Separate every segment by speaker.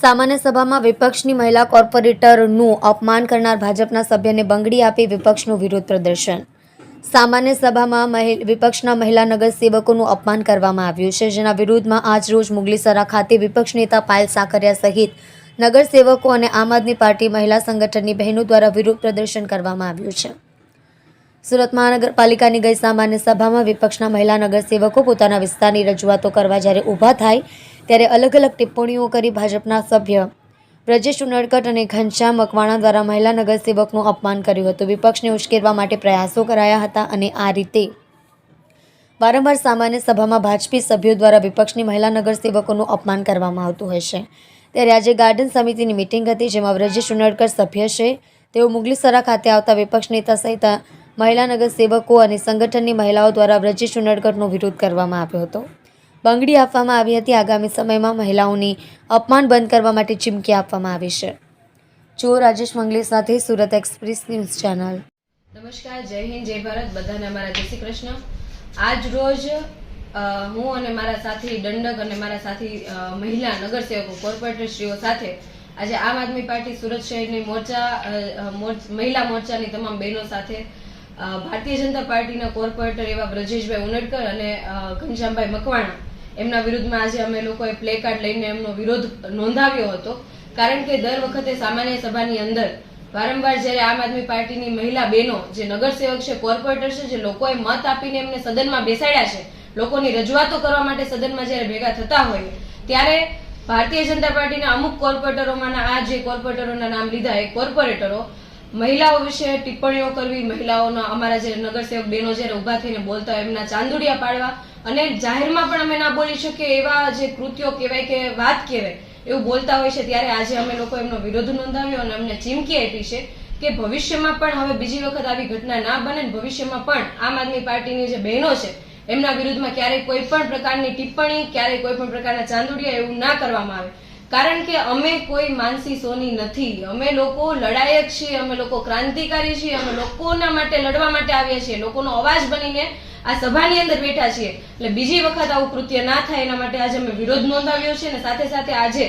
Speaker 1: સામાન્ય સભામાં વિપક્ષની મહિલા કોર્પોરેટરનું અપમાન કરનાર ભાજપના સભ્યને બંગડી આપી વિપક્ષનું વિરોધ પ્રદર્શન. સામાન્ય સભામાં વિપક્ષના મહિલા નગરસેવકોનું અપમાન કરવામાં આવ્યું છે, જેના વિરોધમાં આજરોજ મુગલીસરા ખાતે વિપક્ષ નેતા પાયલ સાકરિયા સહિત નગરસેવકો અને આમ આદમી પાર્ટી મહિલા સંગઠનની બહેનો દ્વારા વિરોધ પ્રદર્શન કરવામાં આવ્યું છે. સુરત મહાનગરપાલિકાની ગઈ સામાન્ય સભામાં વિપક્ષના મહિલા નગરસેવકો પોતાના વિસ્તારની રજૂઆતો કરવા જ્યારે ઊભા થાય, ત્યારે અલગ અલગ ટિપ્પણીઓ કરી ભાજપના સભ્ય બ્રજેશ ઉનડકટ અને ઘનશ્યામ મકવાણા દ્વારા મહિલા નગરસેવકનું અપમાન કર્યું હતું. વિપક્ષને ઉશ્કેરવા માટે પ્રયાસો કરાયા હતા અને આ રીતે વારંવાર સામાન્ય સભામાં ભાજપી સભ્યો દ્વારા વિપક્ષની મહિલા નગરસેવકોનું અપમાન કરવામાં આવતું છે. ત્યારે આજે ગાર્ડન સમિતિની મિટિંગ હતી, જેમાં બ્રજેશ ઉનડકટ સભ્ય છે. તેઓ મુગલીસરા ખાતે આવતા વિપક્ષ નેતા સહિત મહિલા નગરસેવકો અને સંગઠનની મહિલાઓ દ્વારા વ્રજેશ ઉનડકટનો વિરોધ કરવામાં આવ્યો હતો. બંગડી આપવામાં આવી હતી. આગામી સમયમાં મહિલાઓની અપમાન બંધ કરવા માટે ચીમકી આપવામાં આવી છે. જો રાજેશ મંગલી સાથે સુરત એક્સપ્રેસ ન્યૂઝ ચેનલ.
Speaker 2: નમસ્કાર. જય હિન્દ, જય ભારત. બધાને અમારા જય શ્રી કૃષ્ણ. આજ રોજ હું અને મારા સાથી દંડક અને મારા સાથી મહિલા નગરસેવકો કોર્પોરેટરશ્રીઓ સાથે આજે આમ આદમી પાર્ટી સુરત શહેરની મોરચા મહિલા મોરચાની તમામ બહેનો સાથે ભારતીય જનતા પાર્ટીના કોર્પોરેટર એવા બ્રજેશભાઈ ઉનડકર અને ઘનશ્યામભાઈ મકવાણા એમના વિરુદ્ધમાં આજે અમે લોકોએ પ્લે કાર્ડ લઈને એમનો વિરોધ નોંધાવ્યો હતો. કારણ કે દર વખતે સામાન્ય સભાની અંદર વારંવાર જ્યારે આમ આદમી પાર્ટીની મહિલા બહેનો, જે નગરસેવક છે, કોર્પોરેટર છે, જે લોકોએ મત આપીને એમને સદનમાં બેસાડ્યા છે, લોકોની રજૂઆતો કરવા માટે સદનમાં જ્યારે ભેગા થતા હોય, ત્યારે ભારતીય જનતા પાર્ટીના અમુક કોર્પોરેટરોમાંના આ જે કોર્પોરેટરોના નામ લીધા, એ કોર્પોરેટરો મહિલાઓ વિશે ટિપ્પણીઓ કરવી, મહિલાઓના અમારા જે નગરસેવક બહેનો જ્યારે ઊભા થઈને બોલતા હોય એમના ચાંદુડિયા પાડવા અને જાહેરમાં પણ અમે ના બોલી શકીએ એવા જે કૃત્યો કહેવાય કે વાત કહેવાય, એવું બોલતા હોય છે. ત્યારે આજે અમે લોકો એમનો વિરોધ નોંધાવ્યો અને અમને ચીમકી આપી છે કે ભવિષ્યમાં પણ હવે બીજી વખત આવી ઘટના ના બને ભવિષ્યમાં પણ આમ આદમી પાર્ટીની જે બહેનો છે, એમના વિરુદ્ધમાં ક્યારેય કોઈ પણ પ્રકારની ટિપ્પણી, ક્યારેય કોઈ પણ પ્રકારના ચાંદુડિયા એવું ના કરવામાં આવે. કારણ કે અમે કોઈ માનસી સોની નથી. અમે લોકો લડાયક છીએ, અમે લોકો ક્રાંતિકારી છીએ, અમે લોકોના માટે લડવા માટે આવ્યા છીએ, લોકોનો અવાજ બનીને આ સભાની અંદર બેઠા છીએ. એટલે બીજી વખત આવું કૃત્ય ના થાય એના માટે આજે અમે વિરોધ નોંધાવ્યો છે અને સાથે સાથે આજે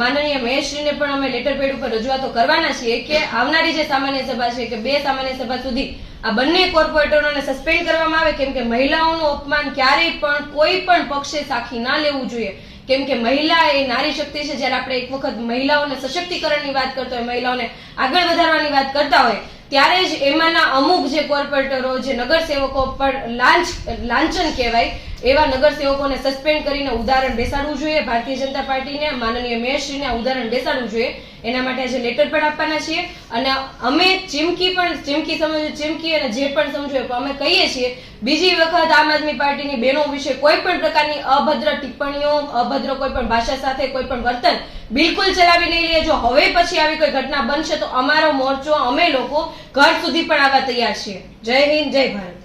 Speaker 2: માનનીય મહેશશ્રીને પણ અમે લેટર પેડ ઉપર રજૂઆતો કરવાના છીએ કે આવનારી જે સામાન્ય સભા છે કે બે સામાન્ય સભા સુધી આ બંને કોર્પોરેટરોને સસ્પેન્ડ કરવામાં આવે, કેમ કે મહિલાઓનું અપમાન ક્યારેય પણ કોઈ પણ પક્ષે સાખી ના લેવું જોઈએ. કેમ કે મહિલા એ નારી શક્તિ છે, જ્યારે આપણે એક વખત મહિલાઓને સશક્તિકરણની વાત કરતા હોય, મહિલાઓને આગળ વધારવાની વાત કરતા હોય, ત્યારે જ એમાંના અમુક જે કોર્પોરેટરો, જે નગરસેવકો પર લાંચ, લાંચન કહેવાય એવા નગરસેવકોને સસ્પેન્ડ કરીને ઉદાહરણ બેસાડવું જોઈએ. ભારતીય જનતા પાર્ટીને, માનનીય મેયરશ્રીને ઉદાહરણ બેસાડવું જોઈએ. એના માટે આજે લેટર પણ આપવાના છીએ અને અમે ચીમકી પણ, ચીમકી સમજો, ચીમકી અને જે પણ સમજો અમે કહીએ છીએ, બીજી વખત આમ આદમી પાર્ટીની બહેનો વિશે કોઈ પણ પ્રકારની અભદ્ર ટિપ્પણીઓ, અભદ્ર કોઈ પણ ભાષા સાથે કોઈ પણ વર્તન બિલકુલ ચલાવી નહીં લઈએ જો હવે પછી આવી કોઈ ઘટના બનશે તો અમારો મોરચો, અમે લોકો ઘર સુધી પણ આવવા તૈયાર છીએ. જય હિન્દ, જય ભારત.